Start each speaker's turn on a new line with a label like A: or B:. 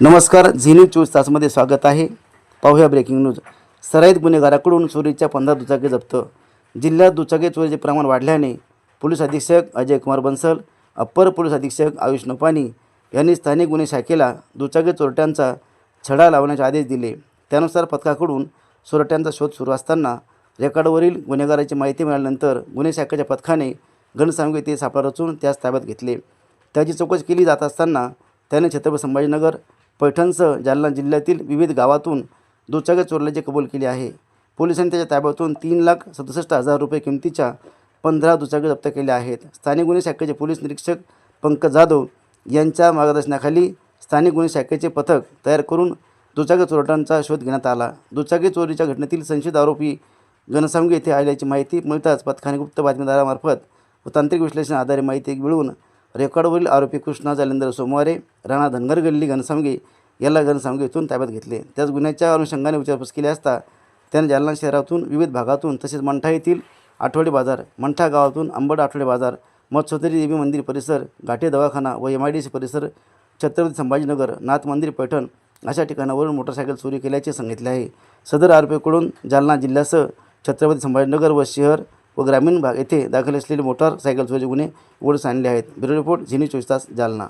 A: नमस्कार Zee news चोवीस तासमध्ये स्वागत आहे. पाहूया ब्रेकिंग न्यूज सराईत गुन्हेगाराकडून चोरीच्या पंधरा दुचाकी जप्त. जिल्ह्यात दुचाकी चोरीचे प्रमाण वाढल्याने पोलीस अधीक्षक अजय कुमार बन्सल अप्पर पोलीस अधीक्षक आयुष नपानी यांनी स्थानिक गुन्हे शाखेला दुचाकी चोरट्यांचा छडा लावण्याचे आदेश दिले. त्यानुसार पथकाकडून चोरट्यांचा शोध सुरू असताना रेकॉर्डवरील गुन्हेगाराची माहिती मिळाल्यानंतर गुन्हे शाखेच्या पथकाने घनसामगे ते सापळा रचून त्यास ताब्यात घेतले. त्याची चौकशी केली जात असताना त्याने छत्रपती संभाजीनगर पैठणसह जालना जिल्ह्यातील विविध गावातून दुचाकी चोरल्याचे कबूल केले आहे. पोलिसांनी त्याच्या ताब्यातून तीन लाख सदुसष्ट हजार रुपये किमतीच्या पंधरा दुचाकी जप्त केल्या आहेत. स्थानिक गुन्हे शाखेचे पोलीस निरीक्षक पंकज जाधव यांच्या मार्गदर्शनाखाली स्थानिक गुन्हे शाखेचे पथक तयार करून दुचाकी चोरट्यांचा शोध घेण्यात आला. दुचाकी चोरीच्या घटनेतील संशयित आरोपी घनसावंगी येथे आल्याची माहिती मिळताच पथकाने गुप्त बातमीदारामार्फत व तांत्रिक विश्लेषण आधारे माहिती मिळवून रेकॉर्डवरील आरोपी कृष्णा जालिंदर सोमवारे राणा धनगर गल्ली घनसावंगे याला घनसावंगे येथून ताब्यात घेतले त्याच गुन्ह्याच्या अनुषंगाने विचारपूस केली असता त्याने जालना शहरातून विविध भागातून तसेच मंठा येथील आठवडे बाजार मंठा गावातून अंबड आठवडे बाजार मत्सोतरी देवी मंदिर परिसर घाटे दवाखाना व एम आय डी सी परिसर छत्रपती संभाजीनगर नाथ मंदिर पैठण अशा ठिकाणावरून मोटरसायकल चोरी केल्याचे सांगितले आहे सदर आरोपीकडून जालना जिल्ह्यासह छत्रपती संभाजीनगर व शहर व ग्रामीण भाग येथे दाखल असलेले मोटारसायकल चोरी गुन्हे उघडीस आणले आहेत. ब्युरो रिपोर्ट झिनी चोवीस तास जालना.